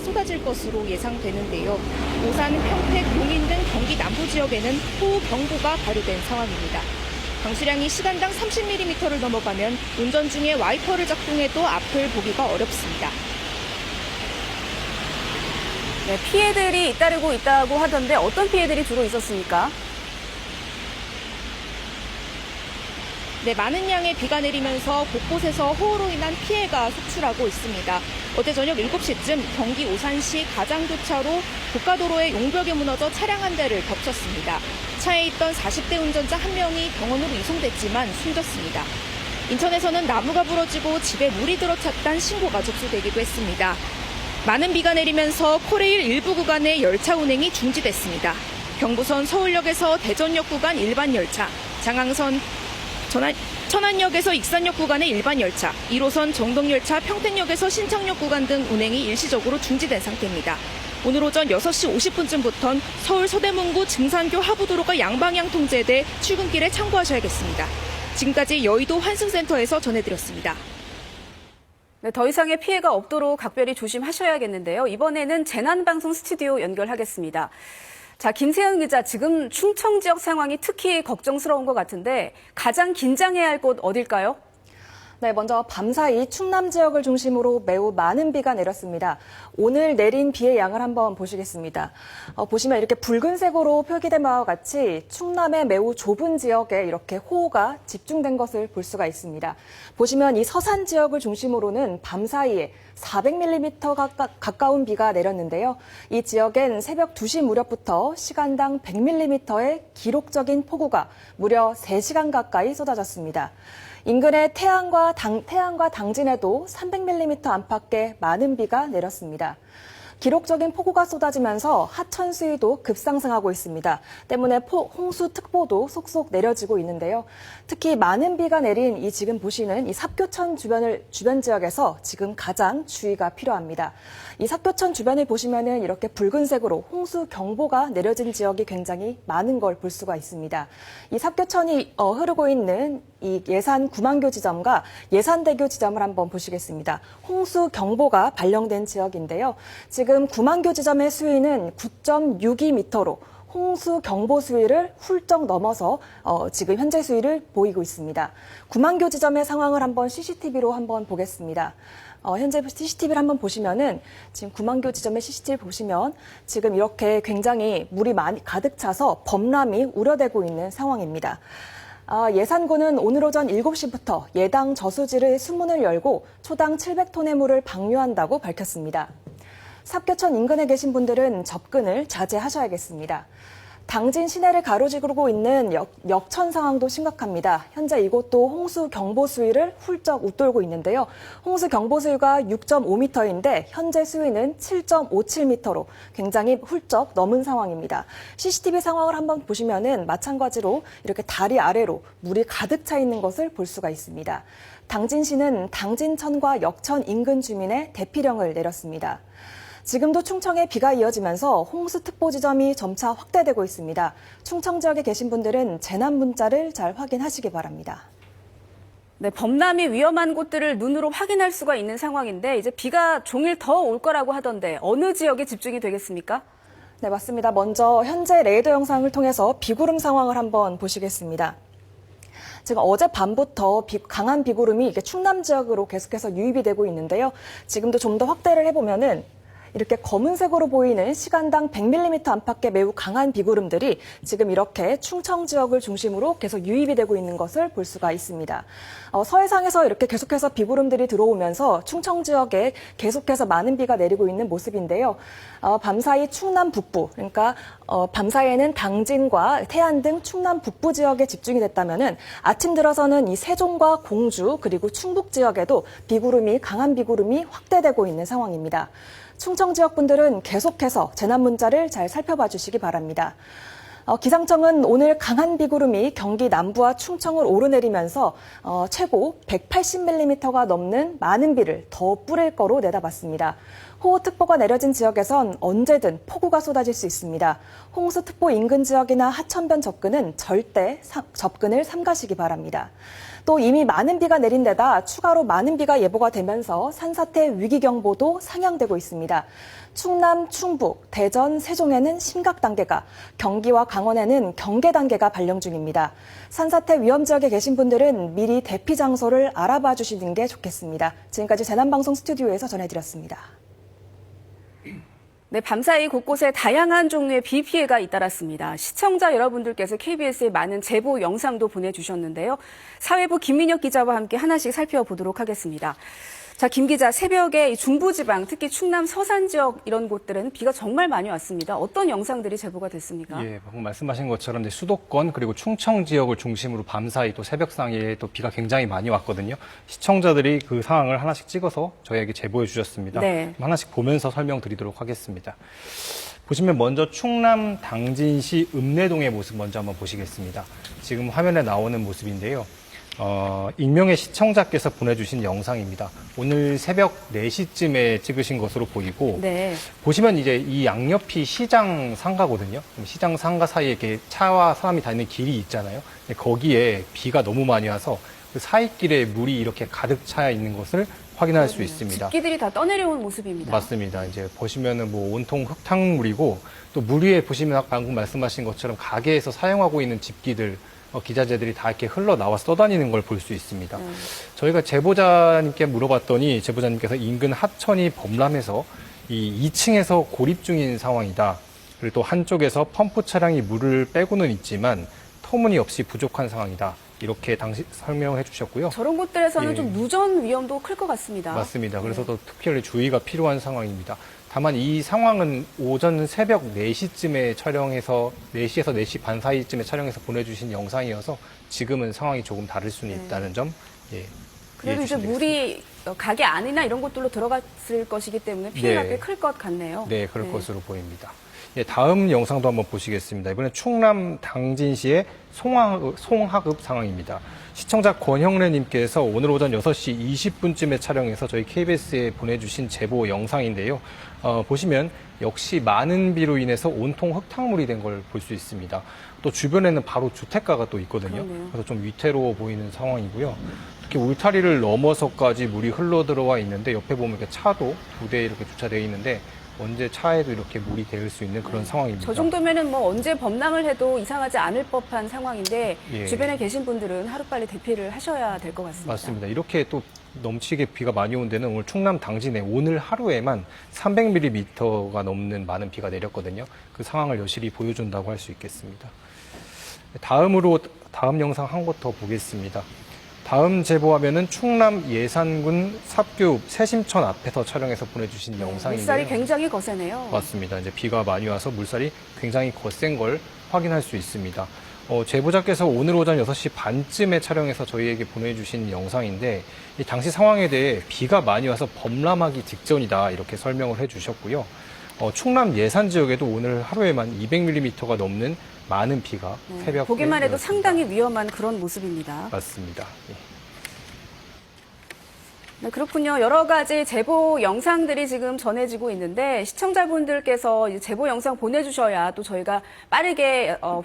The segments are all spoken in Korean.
쏟아질 것으로 예상되는데요. 오산, 평택, 용인 등 경기 남부 지역에는 호우 경보가 발효된 상황입니다. 강수량이 시간당 30mm를 넘어가면 운전 중에 와이퍼를 작동해도 앞을 보기가 어렵습니다. 네, 피해들이 잇따르고 있다고 하던데 어떤 피해들이 주로 있었습니까? 네, 많은 양의 비가 내리면서 곳곳에서 호우로 인한 피해가 속출하고 있습니다. 어제 저녁 7시쯤 경기 오산시 가장교차로 고가도로에 용벽이 무너져 차량 한 대를 겹쳤습니다. 차에 있던 40대 운전자 한 명이 병원으로 이송됐지만 숨졌습니다. 인천에서는 나무가 부러지고 집에 물이 들어찼다는 신고가 접수되기도 했습니다. 많은 비가 내리면서 코레일 일부 구간의 열차 운행이 중지됐습니다. 경부선 서울역에서 대전역 구간 일반 열차, 장항선 전안, 천안역에서 익산역 구간의 일반 열차, 1호선 정동열차 평택역에서 신창역 구간 등 운행이 일시적으로 중지된 상태입니다. 오늘 오전 6시 50분쯤부터는 서울 서대문구 증산교 하부도로가 양방향 통제돼 출근길에 참고하셔야겠습니다. 지금까지 여의도 환승센터에서 전해드렸습니다. 네, 더 이상의 피해가 없도록 각별히 조심하셔야겠는데요. 이번에는 재난방송 스튜디오 연결하겠습니다. 자, 김세현 기자, 지금 충청 지역 상황이 특히 걱정스러운 것 같은데 가장 긴장해야 할 곳 어딜까요? 네, 먼저 밤사이 충남 지역을 중심으로 매우 많은 비가 내렸습니다. 오늘 내린 비의 양을 한번 보시겠습니다. 어, 보시면 이렇게 붉은색으로 표기된 바와 같이 충남의 매우 좁은 지역에 이렇게 호우가 집중된 것을 볼 수가 있습니다. 보시면 이 서산 지역을 중심으로는 밤사이에 400mm 가까, 가까운 비가 내렸는데요. 이 지역엔 새벽 2시 무렵부터 시간당 100mm의 기록적인 폭우가 무려 3시간 가까이 쏟아졌습니다. 인근의 태안과 당, 태안과 당진에도 300mm 안팎의 많은 비가 내렸습니다. 기록적인 폭우가 쏟아지면서 하천 수위도 급상승하고 있습니다. 때문에 포, 홍수특보도 속속 내려지고 있는데요. 특히 많은 비가 내린 이 지금 보시는 이 삽교천 주변을 주변 지역에서 지금 가장 주의가 필요합니다. 이 삽교천 주변을 보시면은 이렇게 붉은색으로 홍수 경보가 내려진 지역이 굉장히 많은 걸 볼 수가 있습니다. 이 삽교천이 어, 흐르고 있는 이 예산 구만교 지점과 예산대교 지점을 한번 보시겠습니다. 홍수 경보가 발령된 지역인데요. 지금 구만교 지점의 수위는 9.62m로 홍수 경보 수위를 훌쩍 넘어서 어, 지금 현재 수위를 보이고 있습니다. 구만교 지점의 상황을 한번 CCTV로 한번 보겠습니다. 어, 현재 CCTV를 한번 보시면은 지금 구만교 지점의 CCTV 보시면 지금 이렇게 굉장히 물이 많이 가득 차서 범람이 우려되고 있는 상황입니다. 아, 예산군은 오늘 오전 7시부터 예당 저수지를 수문을 열고 초당 700톤의 물을 방류한다고 밝혔습니다. 삽교천 인근에 계신 분들은 접근을 자제하셔야겠습니다. 당진 시내를 가로지르고 있는 역, 역천 상황도 심각합니다. 현재 이곳도 홍수 경보 수위를 훌쩍 웃돌고 있는데요. 홍수 경보 수위가 6.5m인데 현재 수위는 7.57m로 굉장히 훌쩍 넘은 상황입니다. CCTV 상황을 한번 보시면은 마찬가지로 이렇게 다리 아래로 물이 가득 차 있는 것을 볼 수가 있습니다. 당진시는 당진천과 역천 인근 주민의 대피령을 내렸습니다. 지금도 충청에 비가 이어지면서 홍수특보 지점이 점차 확대되고 있습니다. 충청 지역에 계신 분들은 재난 문자를 잘 확인하시기 바랍니다. 네, 범람이 위험한 곳들을 눈으로 확인할 수가 있는 상황인데 이제 비가 종일 더 올 거라고 하던데 어느 지역에 집중이 되겠습니까? 네, 맞습니다. 먼저 현재 레이더 영상을 통해서 비구름 상황을 한번 보시겠습니다. 지금 어젯밤부터 비, 강한 비구름이 이게 충남 지역으로 계속해서 유입이 되고 있는데요. 지금도 좀 더 확대를 해보면은 이렇게 검은색으로 보이는 시간당 100mm 안팎의 매우 강한 비구름들이 지금 이렇게 충청 지역을 중심으로 계속 유입이 되고 있는 것을 볼 수가 있습니다. 어, 서해상에서 이렇게 계속해서 비구름들이 들어오면서 충청 지역에 계속해서 많은 비가 내리고 있는 모습인데요. 어, 밤사이 충남 북부, 그러니까 어, 밤사이에는 당진과 태안 등 충남 북부 지역에 집중이 됐다면은 아침 들어서는 이 세종과 공주 그리고 충북 지역에도 비구름이 강한 비구름이 확대되고 있는 상황입니다. 충청 지역 분들은 계속해서 재난 문자를 잘 살펴봐 주시기 바랍니다. 어, 기상청은 오늘 강한 비구름이 경기 남부와 충청을 오르내리면서 어, 최고 180mm가 넘는 많은 비를 더 뿌릴 거로 내다봤습니다. 호우특보가 내려진 지역에선 언제든 폭우가 쏟아질 수 있습니다. 홍수특보 인근 지역이나 하천변 접근은 절대 사, 접근을 삼가시기 바랍니다. 또 이미 많은 비가 내린 데다 추가로 많은 비가 예보가 되면서 산사태 위기경보도 상향되고 있습니다. 충남, 충북, 대전, 세종에는 심각 단계가, 경기와 강원에는 경계 단계가 발령 중입니다. 산사태 위험 지역에 계신 분들은 미리 대피 장소를 알아봐 주시는 게 좋겠습니다. 지금까지 재난방송 스튜디오에서 전해드렸습니다. 네, 밤사이 곳곳에 다양한 종류의 비 피해가 잇따랐습니다. 시청자 여러분들께서 KBS에 많은 제보 영상도 보내주셨는데요. 사회부 김민혁 기자와 함께 하나씩 살펴보도록 하겠습니다. 자, 김 기자, 새벽에 이 중부지방, 특히 충남 서산 지역 이런 곳들은 비가 정말 많이 왔습니다. 어떤 영상들이 제보가 됐습니까? 예, 방금 말씀하신 것처럼 이제 수도권 그리고 충청 지역을 중심으로 밤사이 또 새벽 상에 또 비가 굉장히 많이 왔거든요. 시청자들이 그 상황을 하나씩 찍어서 저희에게 제보해 주셨습니다. 네. 하나씩 보면서 설명드리도록 하겠습니다. 보시면 먼저 충남 당진시 읍내동의 모습 먼저 한번 보시겠습니다. 지금 화면에 나오는 모습인데요. 어, 익명의 시청자께서 보내주신 영상입니다. 오늘 새벽 4시쯤에 찍으신 것으로 보이고 네. 보시면 이제 이 양옆이 시장 상가거든요. 시장 상가 사이에 이렇게 차와 사람이 다니는 길이 있잖아요. 거기에 비가 너무 많이 와서 그 사이길에 물이 이렇게 가득 차 있는 것을 확인할 수 있습니다. 집기들이 다 떠내려온 모습입니다. 맞습니다. 이제 보시면은 뭐 온통 흙탕물이고 또 물 위에 보시면 아까 방금 말씀하신 것처럼 가게에서 사용하고 있는 집기들 어, 기자재들이 다 이렇게 흘러 나와 떠다니는 걸 볼 수 있습니다. 저희가 제보자님께 물어봤더니 제보자님께서 인근 하천이 범람해서 이 2층에서 고립 중인 상황이다. 그리고 또 한쪽에서 펌프 차량이 물을 빼고는 있지만 터무니없이 부족한 상황이다. 이렇게 당시 설명해 주셨고요. 저런 곳들에서는 예. 좀 누전 위험도 클 것 같습니다. 맞습니다. 그래서 더 특별히 주의가 필요한 상황입니다. 다만 이 상황은 오전 새벽 4시쯤에 촬영해서 4시에서 4시 반 사이쯤에 촬영해서 보내주신 영상이어서 지금은 상황이 조금 다를 수는 있다는 점 예, 네. 그래도 이제 물이 어, 가게 안이나 이런 곳들로 들어갔을 것이기 때문에 피해가 네. 꽤클 것 같네요. 네, 그럴 것으로 보입니다. 예, 다음 영상도 한번 보시겠습니다. 이번엔 충남 당진시의 송하급, 송하급 상황입니다. 시청자 권형래님께서 오늘 오전 6시 20분쯤에 촬영해서 저희 KBS에 보내주신 제보 영상인데요. 어, 보시면 역시 많은 비로 인해서 온통 흙탕물이 된 걸 볼 수 있습니다. 또 주변에는 바로 주택가가 또 있거든요. 그러네요. 그래서 좀 위태로워 보이는 상황이고요. 특히 울타리를 넘어서까지 물이 흘러 들어와 있는데 옆에 보면 이렇게 차도 두 대 이렇게 주차되어 있는데 언제 차에도 이렇게 물이 대을 수 있는 그런 상황입니다. 저 정도면은 뭐 언제 범람을 해도 이상하지 않을 법한 상황인데 예. 주변에 계신 분들은 하루빨리 대피를 하셔야 될 것 같습니다. 맞습니다. 이렇게 또 넘치게 비가 많이 온 데는 오늘 충남 당진에 오늘 하루에만 300mm가 넘는 많은 비가 내렸거든요. 그 상황을 여실히 보여준다고 할 수 있겠습니다. 다음으로 다음 영상 한 곳 더 보겠습니다. 다음 제보화면은 충남 예산군 삽교읍 세심천 앞에서 촬영해서 보내주신 영상인데요. 물살이 굉장히 거세네요. 맞습니다. 이제 비가 많이 와서 물살이 굉장히 거센 걸 확인할 수 있습니다. 어, 제보자께서 오늘 오전 6시 반쯤에 촬영해서 저희에게 보내주신 영상인데 이 당시 상황에 대해 비가 많이 와서 범람하기 직전이다 이렇게 설명을 해주셨고요. 어, 충남 예산 지역에도 오늘 하루에만 200mm가 넘는 많은 비가 네, 새벽 보기만 해도 상당히 위험한 그런 모습입니다. 맞습니다. 예. 네, 그렇군요. 여러 가지 제보 영상들이 지금 전해지고 있는데 시청자분들께서 제보 영상 보내주셔야 또 저희가 빠르게 어,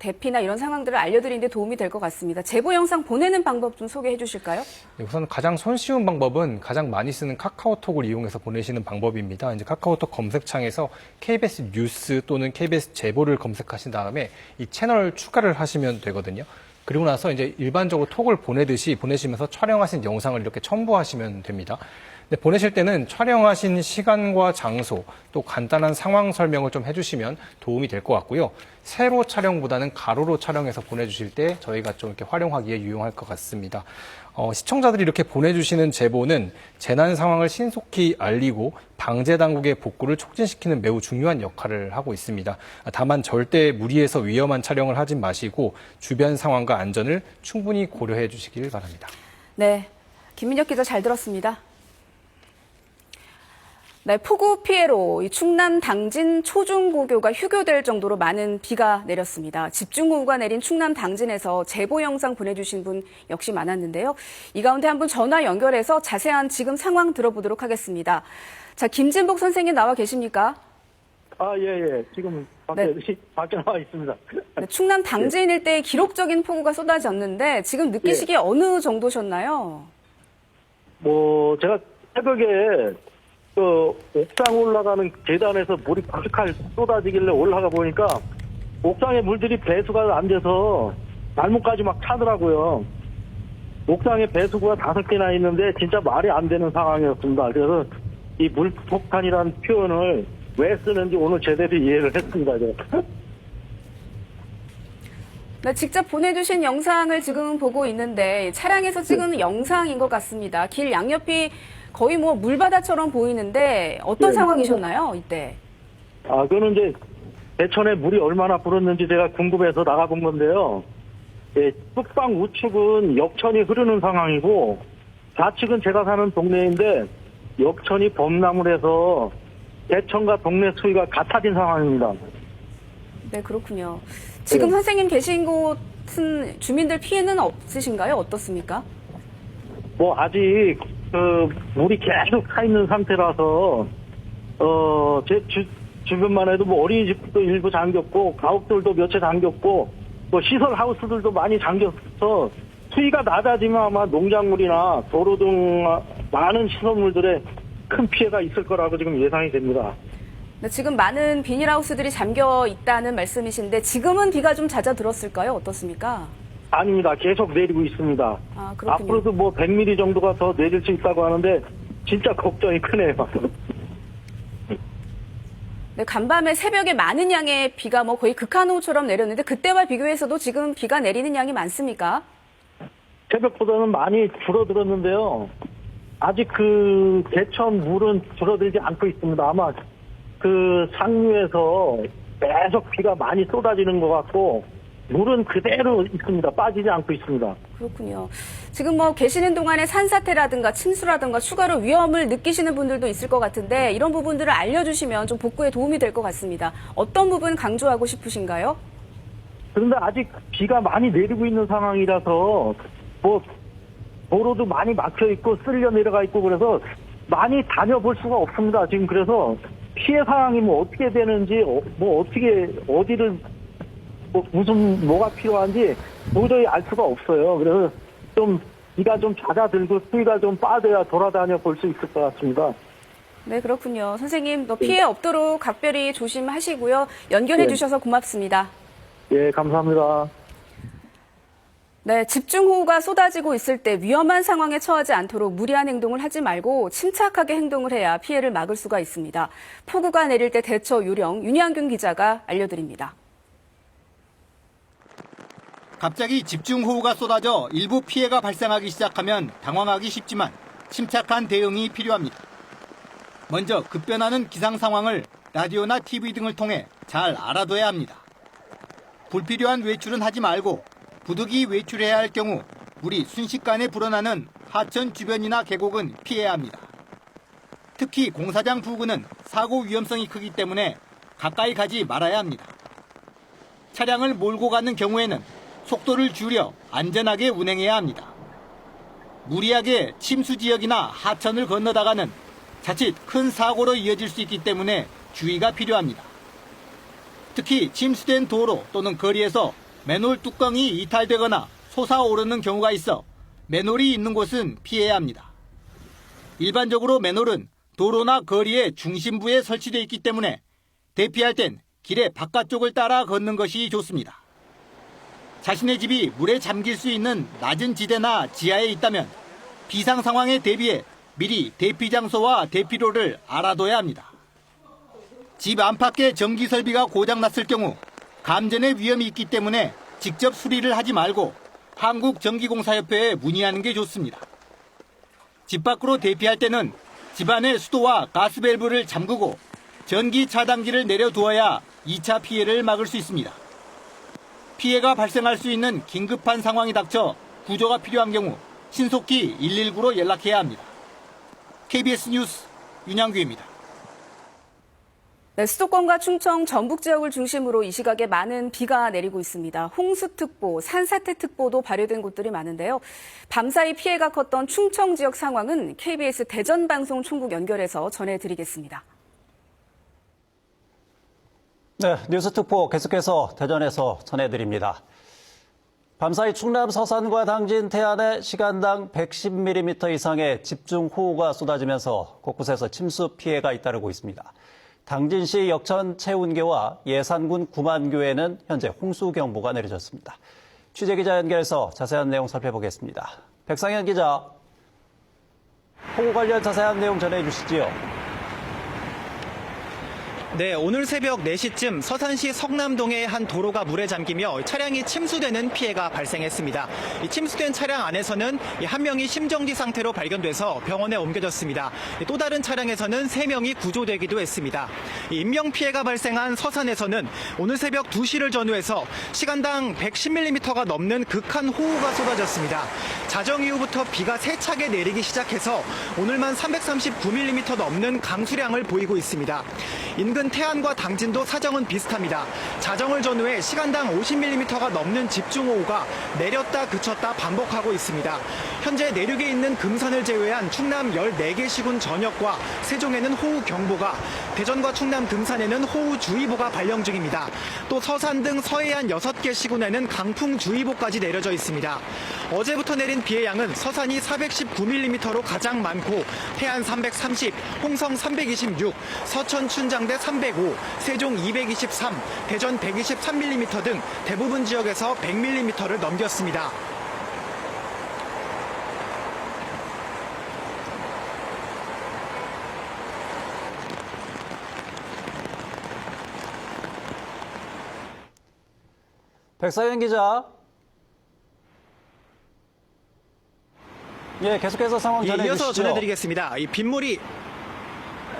대피나 이런 상황들을 알려드리는 데 도움이 될 것 같습니다. 제보 영상 보내는 방법 좀 소개해 주실까요? 네, 우선 가장 손쉬운 방법은 가장 많이 쓰는 카카오톡을 이용해서 보내시는 방법입니다. 이제 카카오톡 검색창에서 KBS 뉴스 또는 KBS 제보를 검색하신 다음에 이 채널 추가를 하시면 되거든요. 그리고 나서 이제 일반적으로 톡을 보내듯이 보내시면서 촬영하신 영상을 이렇게 첨부하시면 됩니다. 근데 보내실 때는 촬영하신 시간과 장소 또 간단한 상황 설명을 좀 해주시면 도움이 될 것 같고요. 세로 촬영보다는 가로로 촬영해서 보내주실 때 저희가 좀 이렇게 활용하기에 유용할 것 같습니다. 어, 시청자들이 이렇게 보내주시는 제보는 재난 상황을 신속히 알리고 방제 당국의 복구를 촉진시키는 매우 중요한 역할을 하고 있습니다. 다만 절대 무리해서 위험한 촬영을 하지 마시고 주변 상황과 안전을 충분히 고려해 주시길 바랍니다. 네. 김민혁 기자 잘 들었습니다. 네, 폭우 피해로 이 충남 당진 초중고교가 휴교될 정도로 많은 비가 내렸습니다. 집중호우가 내린 충남 당진에서 제보 영상 보내주신 분 역시 많았는데요. 이 가운데 한 분 전화 연결해서 자세한 지금 상황 들어보도록 하겠습니다. 자, 김진복 선생님 나와 계십니까? 아, 예, 예. 지금 밖에, 네. 시- 밖에 나와 있습니다. 네, 충남 당진 일대에 기록적인 폭우가 쏟아졌는데 지금 느끼시기에 어느 정도셨나요? 뭐, 제가 새벽에, 그, 옥상 올라가는 계단에서 물이 콸콸 쏟아지길래 올라가 보니까, 옥상에 물들이 배수가 안 돼서, 날목까지 막 차더라고요. 옥상에 배수구가 다섯 개나 있는데, 진짜 말이 안 되는 상황이었습니다. 그래서, 이 물폭탄이라는 표현을 왜 쓰는지 오늘 제대로 이해를 했습니다, 제가. 네, 직접 보내주신 영상을 지금 보고 있는데 차량에서 찍은 영상인 것 같습니다. 길 양옆이 거의 뭐 물바다처럼 보이는데 어떤 네. 상황이셨나요 이때? 아, 그거는 이제 대천에 물이 얼마나 불었는지 제가 궁금해서 나가본 건데요. 예, 북방 우측은 역천이 흐르는 상황이고 좌측은 제가 사는 동네인데 역천이 범람을 해서 대천과 동네 수위가 같아진 상황입니다. 네 그렇군요. 지금 네. 선생님 계신 곳은 주민들 피해는 없으신가요? 어떻습니까? 뭐 아직 그 물이 계속 차 있는 상태라서 어제 주변만 해도 뭐 어린이집도 일부 잠겼고 가옥들도 몇 채 잠겼고 뭐 시설 하우스들도 많이 잠겼어 수위가 낮아지면 아마 농작물이나 도로 등 많은 시설물들에 큰 피해가 있을 거라고 지금 예상이 됩니다. 네, 지금 많은 비닐하우스들이 잠겨 있다는 말씀이신데 지금은 비가 좀 잦아들었을까요? 어떻습니까? 아닙니다. 계속 내리고 있습니다. 아 그렇군요. 앞으로도 뭐 100mm 정도가 더 내릴 수 있다고 하는데 진짜 걱정이 크네요. 네, 간밤에 새벽에 많은 양의 비가 뭐 거의 극한호우처럼 내렸는데 그때와 비교해서도 지금 비가 내리는 양이 많습니까? 새벽보다는 많이 줄어들었는데요. 아직 그 개천 물은 줄어들지 않고 있습니다. 아마 그 상류에서 계속 비가 많이 쏟아지는 것 같고 물은 그대로 있습니다. 빠지지 않고 있습니다. 그렇군요. 지금 뭐 계시는 동안에 산사태라든가 침수라든가 추가로 위험을 느끼시는 분들도 있을 것 같은데 이런 부분들을 알려주시면 좀 복구에 도움이 될 것 같습니다. 어떤 부분 강조하고 싶으신가요? 그런데 아직 비가 많이 내리고 있는 상황이라서 뭐 도로도 많이 막혀 있고 쓸려 내려가 있고 그래서 많이 다녀볼 수가 없습니다. 지금 그래서 피해 상황이 뭐 어떻게 되는지 어, 뭐 어떻게 어디를 뭐 무슨 뭐가 필요한지 도저히 알 수가 없어요. 그래서 좀 비가 좀 잦아들고 수위가 좀 빠져야 돌아다녀 볼 수 있을 것 같습니다. 네, 그렇군요. 선생님, 또 피해 없도록 각별히 조심하시고요. 연결해 네. 주셔서 고맙습니다. 예, 감사합니다. 네, 집중호우가 쏟아지고 있을 때 위험한 상황에 처하지 않도록 무리한 행동을 하지 말고 침착하게 행동을 해야 피해를 막을 수가 있습니다. 폭우가 내릴 때 대처 요령 윤양균 기자가 알려드립니다. 갑자기 집중호우가 쏟아져 일부 피해가 발생하기 시작하면 당황하기 쉽지만 침착한 대응이 필요합니다. 먼저 급변하는 기상 상황을 라디오나 TV 등을 통해 잘 알아둬야 합니다. 불필요한 외출은 하지 말고 부득이 외출해야 할 경우 물이 순식간에 불어나는 하천 주변이나 계곡은 피해야 합니다. 특히 공사장 부근은 사고 위험성이 크기 때문에 가까이 가지 말아야 합니다. 차량을 몰고 가는 경우에는 속도를 줄여 안전하게 운행해야 합니다. 무리하게 침수 지역이나 하천을 건너다가는 자칫 큰 사고로 이어질 수 있기 때문에 주의가 필요합니다. 특히 침수된 도로 또는 거리에서 맨홀 뚜껑이 이탈되거나 솟아오르는 경우가 있어 맨홀이 있는 곳은 피해야 합니다. 일반적으로 맨홀은 도로나 거리의 중심부에 설치되어 있기 때문에 대피할 땐 길의 바깥쪽을 따라 걷는 것이 좋습니다. 자신의 집이 물에 잠길 수 있는 낮은 지대나 지하에 있다면 비상 상황에 대비해 미리 대피 장소와 대피로를 알아둬야 합니다. 집 안팎의 전기 설비가 고장 났을 경우 감전의 위험이 있기 때문에 직접 수리를 하지 말고 한국전기공사협회에 문의하는 게 좋습니다. 집 밖으로 대피할 때는 집안의 수도와 가스 밸브를 잠그고 전기 차단기를 내려두어야 2차 피해를 막을 수 있습니다. 피해가 발생할 수 있는 긴급한 상황이 닥쳐 구조가 필요한 경우 신속히 119로 연락해야 합니다. KBS 뉴스 윤양규입니다. 네, 수도권과 충청, 전북 지역을 중심으로 이 시각에 많은 비가 내리고 있습니다. 홍수특보, 산사태특보도 발효된 곳들이 많은데요. 밤사이 피해가 컸던 충청 지역 상황은 KBS 대전방송 총국 연결해서 전해드리겠습니다. 네, 뉴스특보 계속해서 대전에서 전해드립니다. 밤사이 충남 서산과 당진 태안에 시간당 110mm 이상의 집중호우가 쏟아지면서 곳곳에서 침수 피해가 잇따르고 있습니다. 당진시 역천 채운교와 예산군 구만교에는 현재 홍수경보가 내려졌습니다. 취재기자 연결해서 자세한 내용 살펴보겠습니다. 백상현 기자, 호우 관련 자세한 내용 전해주시지요. 네, 오늘 새벽 4시쯤 서산시 성남동의 한 도로가 물에 잠기며 차량이 침수되는 피해가 발생했습니다. 이 침수된 차량 안에서는 이한 명이 심정지 상태로 발견돼서 병원에 옮겨졌습니다. 이또 다른 차량에서는 3명이 구조되기도 했습니다. 이 인명 피해가 발생한 서산에서는 오늘 새벽 2시를 전후해서 시간당 110mm가 넘는 극한 호우가 쏟아졌습니다. 자정 이후부터 비가 세차게 내리기 시작해서 오늘만 339mm 넘는 강수량을 보이고 있습니다. 인근 태안과 당진도 사정은 비슷합니다. 자정을 전후해 시간당 50mm가 넘는 집중호우가 내렸다 그쳤다 반복하고 있습니다. 현재 내륙에 있는 금산을 제외한 충남 14개 시군 전역과 세종에는 호우 경보가, 대전과 충남 금산에는 호우 주의보가 발령 중입니다. 또 서산 등 서해안 6개 시군에는 강풍 주의보까지 내려져 있습니다. 어제부터 내린 비의 양은 서산이 419mm로 가장 많고 태안 330, 홍성 326, 서천 춘장대 305, 세종 223, 대전 123mm 등 대부분 지역에서 100mm를 넘겼습니다. 백사연 기자. 예, 계속해서 상황 예, 전해주시죠. 이어서 전해드리겠습니다. 이 빗물이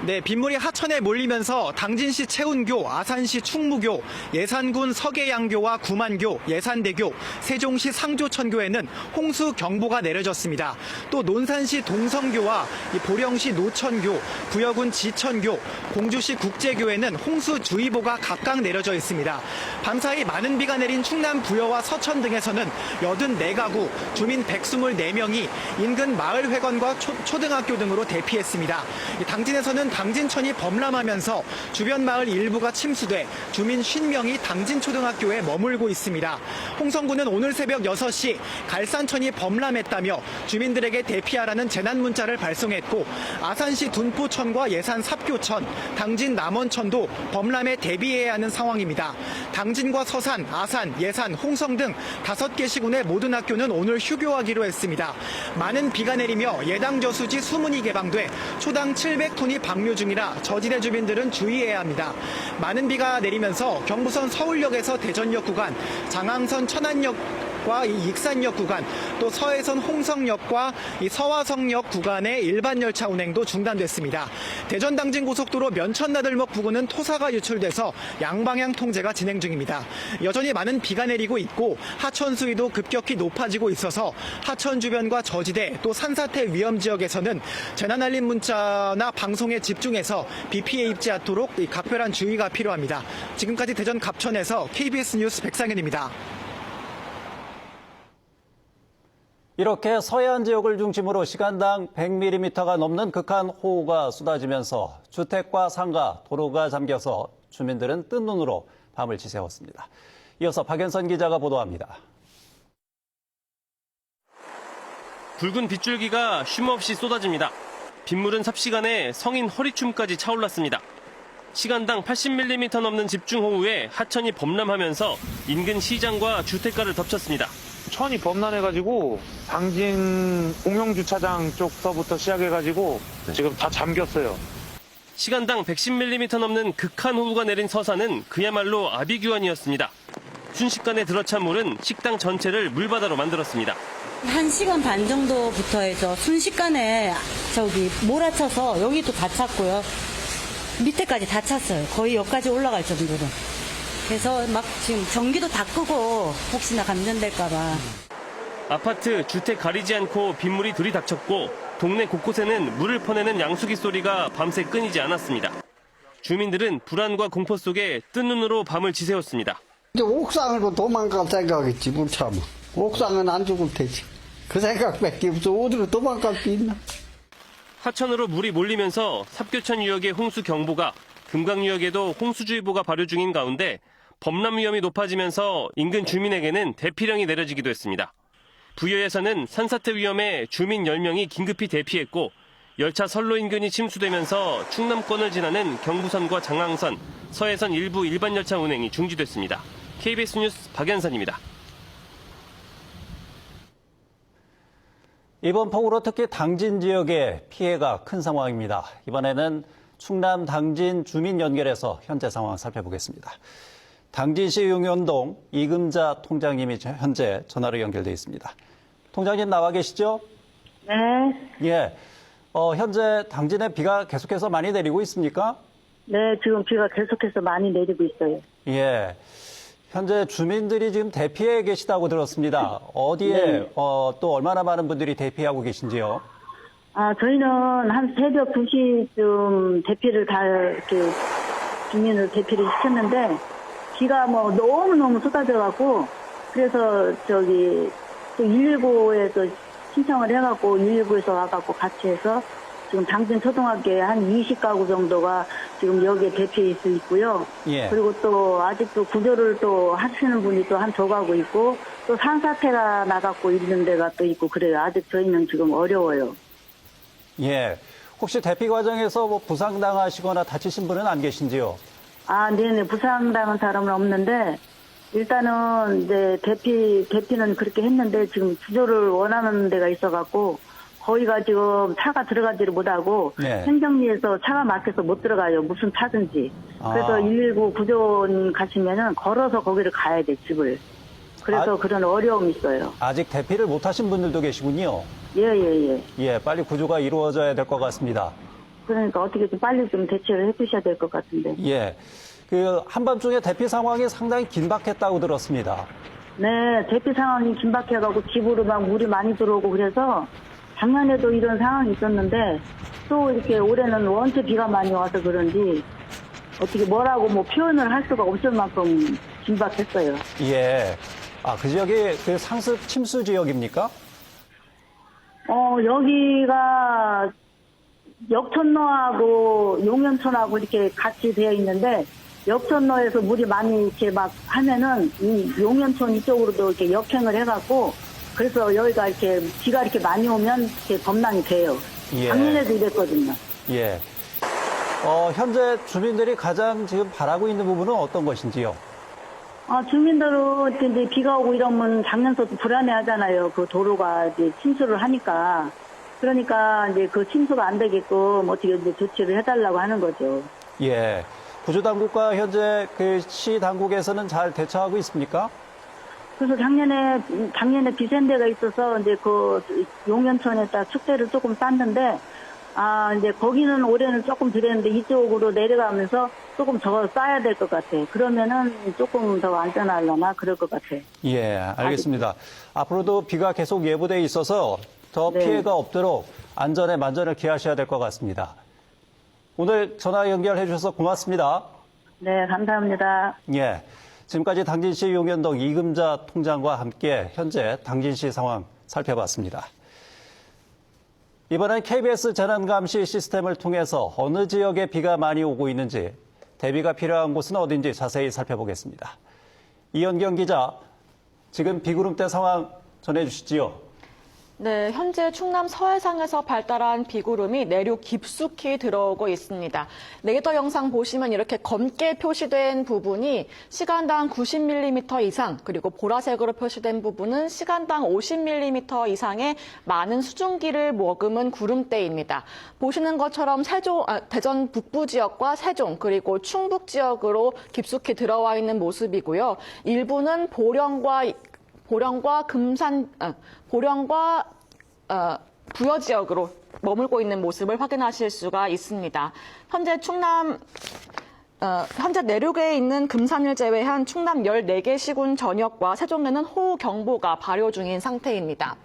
네, 빗물이 하천에 몰리면서 당진시 채운교, 아산시 충무교, 예산군 서계양교와 구만교, 예산대교, 세종시 상조천교에는 홍수 경보가 내려졌습니다. 또 논산시 동성교와 이 보령시 노천교, 부여군 지천교, 공주시 국제교에는 홍수주의보가 각각 내려져 있습니다. 밤사이 많은 비가 내린 충남 부여와 서천 등에서는 84가구, 주민 124명이 인근 마을회관과 초, 초등학교 등으로 대피했습니다. 이 당진에서는 당진천이 범람하면서 주변 마을 일부가 침수돼 주민 50명이 당진초등학교에 머물고 있습니다. 홍성군은 오늘 새벽 6시 갈산천이 범람했다며 주민들에게 대피하라는 재난 문자를 발송했고 아산시 둔포천과 예산 삽교천, 당진 남원천도 범람에 대비해야 하는 상황입니다. 당진과 서산, 아산, 예산, 홍성 등 다섯 개 시군의 모든 학교는 오늘 휴교하기로 했습니다. 많은 비가 내리며 예당 저수지 수문이 개방돼 초당 700톤이 방류 중이라 저지대 주민들은 주의해야 합니다. 많은 비가 내리면서 경부선 서울역에서 대전역 구간, 장항선 천안역 과이 익산역 구간, 또 서해선 홍성역과 이 서화성역 구간의 일반 열차 운행도 중단됐습니다. 대전 당진 고속도로 면천 나들목 부근은 토사가 유출돼서 양방향 통제가 진행 중입니다. 여전히 많은 비가 내리고 있고 하천 수위도 급격히 높아지고 있어서 하천 주변과 저지대 또 산사태 위험 지역에서는 재난 알림 문자나 방송에 집중해서 비 피해 입지 않도록 이 각별한 주의가 필요합니다. 지금까지 대전 갑천에서 KBS 뉴스 백상현입니다. 이렇게 서해안 지역을 중심으로 시간당 100mm가 넘는 극한 호우가 쏟아지면서 주택과 상가, 도로가 잠겨서 주민들은 뜬 눈으로 밤을 지새웠습니다. 이어서 박연선 기자가 보도합니다. 붉은 빗줄기가 쉼없이 쏟아집니다. 빗물은 삽시간에 성인 허리춤까지 차올랐습니다. 시간당 80mm 넘는 집중호우에 하천이 범람하면서 인근 시장과 주택가를 덮쳤습니다. 천이 범람해가지고 당진 공영주차장 쪽서부터 시작해가지고 지금 다 잠겼어요. 시간당 110mm 넘는 극한 호우가 내린 서산은 그야말로 아비규환이었습니다. 순식간에 들어찬 물은 식당 전체를 물바다로 만들었습니다. 한 시간 반 정도부터 해서 순식간에 저기 몰아쳐서 여기도 다 찼고요. 밑에까지 다 찼어요. 거의 여기까지 올라갈 정도로. 그래서 막 지금 전기도 다 끄고 혹시나 감전될까봐. 아파트, 주택 가리지 않고 빗물이 들이닥쳤고 동네 곳곳에는 물을 퍼내는 양수기 소리가 밤새 끊이지 않았습니다. 주민들은 불안과 공포 속에 뜬 눈으로 밤을 지새웠습니다. 이제 옥상으로 도망갈 생각이지 물 참아. 옥상은 안 죽을 테지. 그 생각밖에 없어. 어디로 도망갈 게 있나? 하천으로 물이 몰리면서 삽교천 유역의 홍수 경보가 금강 유역에도 홍수주의보가 발효 중인 가운데 범람 위험이 높아지면서 인근 주민에게는 대피령이 내려지기도 했습니다. 부여에서는 산사태 위험에 주민 10명이 긴급히 대피했고 열차 선로 인근이 침수되면서 충남권을 지나는 경부선과 장항선, 서해선 일부 일반 열차 운행이 중지됐습니다. KBS 뉴스 박연선입니다. 이번 폭우로 특히 당진 지역에 피해가 큰 상황입니다. 이번에는 충남 당진 주민 연결해서 현재 상황 살펴보겠습니다. 당진시 용현동 이금자 통장님이 현재 전화로 연결돼 있습니다. 통장님 나와 계시죠? 네, 예. 어, 현재 당진에 비가 계속해서 많이 내리고 있습니까? 네, 지금 비가 계속해서 많이 내리고 있어요. 예. 현재 주민들이 지금 대피해 계시다고 들었습니다. 어디에 네. 어, 또 얼마나 많은 분들이 대피하고 계신지요? 아, 저희는 한 새벽 2시쯤 대피를 다 이렇게 주민을 대피를 시켰는데 비가 뭐 너무너무 쏟아져갖고 그래서 저기 또 119에서 신청을 해갖고 119에서 와갖고 같이 해서 지금 당진 초등학교에 한 20가구 정도가 지금 여기에 대피해 있- 있고요. 예. 그리고 또 아직도 구조를 또 하시는 분이 또한더 가고 있고 또 산사태가 나갖고 있는 데가 또 있고 그래요. 아직 저희는 지금 어려워요. 예. 혹시 대피 과정에서 뭐 부상당하시거나 다치신 분은 안 계신지요? 아, 네네. 부상당한 사람은 없는데, 일단은 이제 대피, 대피는 그렇게 했는데, 지금 구조를 원하는 데가 있어갖고, 거기가 지금 차가 들어가지를 못하고, 네. 행정리에서 차가 막혀서 못 들어가요. 무슨 차든지. 아. 그래서 119 구조원 가시면은 걸어서 거기를 가야 돼, 집을. 그래서 아. 그런 어려움이 있어요. 아직 대피를 못 하신 분들도 계시군요. 예, 예, 예. 예, 빨리 구조가 이루어져야 될 것 같습니다. 그러니까 어떻게 좀 빨리 좀 대처를 해 주셔야 될 것 같은데. 예. 그 한밤중에 대피 상황이 상당히 긴박했다고 들었습니다. 네, 대피 상황이 긴박해가고 집으로 막 물이 많이 들어오고 그래서 작년에도 이런 상황이 있었는데 또 이렇게 올해는 원체 비가 많이 와서 그런지 어떻게 뭐라고 뭐 표현을 할 수가 없을 만큼 긴박했어요. 예. 아, 그 지역이 그 상습 침수 지역입니까? 어, 여기가 역천로하고 용현천하고 이렇게 같이 되어 있는데 역천로에서 물이 많이 이렇게 막 하면은 이 용현천 이쪽으로도 이렇게 역행을 해갖고 그래서 여기가 이렇게 비가 이렇게 많이 오면 이렇게 범람이 돼요. 예. 작년에도 이랬거든요. 예. 어, 현재 주민들이 가장 지금 바라고 있는 부분은 어떤 것인지요? 아, 주민들은 이제 비가 오고 이러면 작년서도 불안해 하잖아요. 그 도로가 이제 침수를 하니까. 그러니까 이제 그 침수가 안 되게끔 어떻게 이제 조치를 해달라고 하는 거죠. 예. 구조당국과 현재 그 시 당국에서는 잘 대처하고 있습니까? 그래서 작년에, 작년에 비센데가 있어서 이제 그 용현천에다 축대를 조금 쌌는데, 아, 이제 거기는 올해는 조금 덜했는데 이쪽으로 내려가면서 조금 더 쌓아야 될 것 같아. 그러면은 조금 더 안전하려나 그럴 것 같아. 예, 알겠습니다. 앞으로도 비가 계속 예보돼 있어서 더 네. 피해가 없도록 안전에 만전을 기하셔야 될 것 같습니다. 오늘 전화 연결해 주셔서 고맙습니다. 네, 감사합니다. 예. 지금까지 당진시 용현동 이금자 통장과 함께 현재 당진시 상황 살펴봤습니다. 이번엔 KBS 재난감시 시스템을 통해서 어느 지역에 비가 많이 오고 있는지 대비가 필요한 곳은 어딘지 자세히 살펴보겠습니다. 이현경 기자, 지금 비구름대 상황 전해주시지요. 네, 현재 충남 서해상에서 발달한 비구름이 내륙 깊숙이 들어오고 있습니다. 레이더 영상 보시면 이렇게 검게 표시된 부분이 시간당 90mm 이상, 그리고 보라색으로 표시된 부분은 시간당 50mm 이상의 많은 수증기를 머금은 구름대입니다. 보시는 것처럼 세종, 아, 대전 북부 지역과 세종, 그리고 충북 지역으로 깊숙이 들어와 있는 모습이고요. 일부는 보령과 보령과 금산, 아, 보령과 어, 부여 지역으로 머물고 있는 모습을 확인하실 수가 있습니다. 현재 충남 어, 현재 내륙에 있는 금산을 제외한 충남 14개 시군 전역과 세종에는 호우경보가 발효 중인 상태입니다.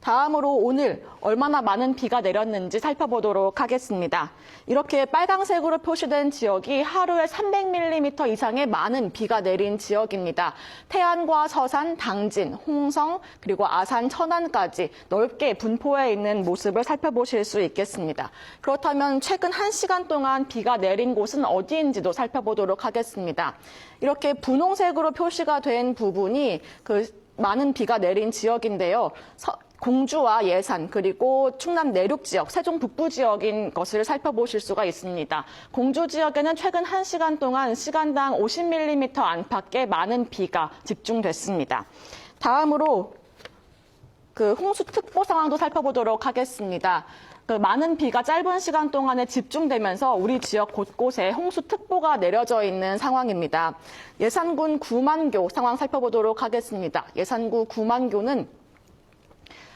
다음으로 오늘 얼마나 많은 비가 내렸는지 살펴보도록 하겠습니다. 이렇게 빨강색으로 표시된 지역이 하루에 300mm 이상의 많은 비가 내린 지역입니다. 태안과 서산, 당진, 홍성, 그리고 아산, 천안까지 넓게 분포해 있는 모습을 살펴보실 수 있겠습니다. 그렇다면 최근 1시간 동안 비가 내린 곳은 어디인지도 살펴보도록 하겠습니다. 이렇게 분홍색으로 표시가 된 부분이 그 많은 비가 내린 지역인데요. 서- 공주와 예산 그리고 충남 내륙 지역, 세종 북부 지역인 것을 살펴보실 수가 있습니다. 공주 지역에는 최근 1시간 동안 시간당 50mm 안팎의 많은 비가 집중됐습니다. 다음으로 그 홍수특보 상황도 살펴보도록 하겠습니다. 그 많은 비가 짧은 시간 동안에 집중되면서 우리 지역 곳곳에 홍수특보가 내려져 있는 상황입니다. 예산군 구만교 상황 살펴보도록 하겠습니다. 예산구 구만교는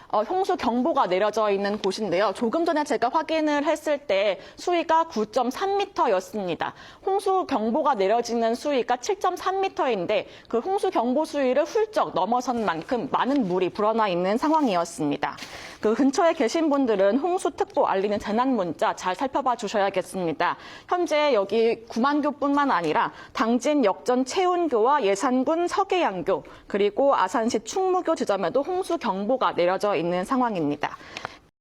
어, 홍수 경보가 내려져 있는 곳인데요. 조금 전에 제가 확인을 했을 때 수위가 9.3m였습니다. 홍수 경보가 내려지는 수위가 7.3m인데 그 홍수 경보 수위를 훌쩍 넘어선 만큼 많은 물이 불어나 있는 상황이었습니다. 그 근처에 계신 분들은 홍수특보 알리는 재난 문자 잘 살펴봐 주셔야겠습니다. 현재 여기 구만교뿐만 아니라 당진 역전 채운교와 예산군 서계양교 그리고 아산시 충무교 지점에도 홍수 경보가 내려져 있는 상황입니다.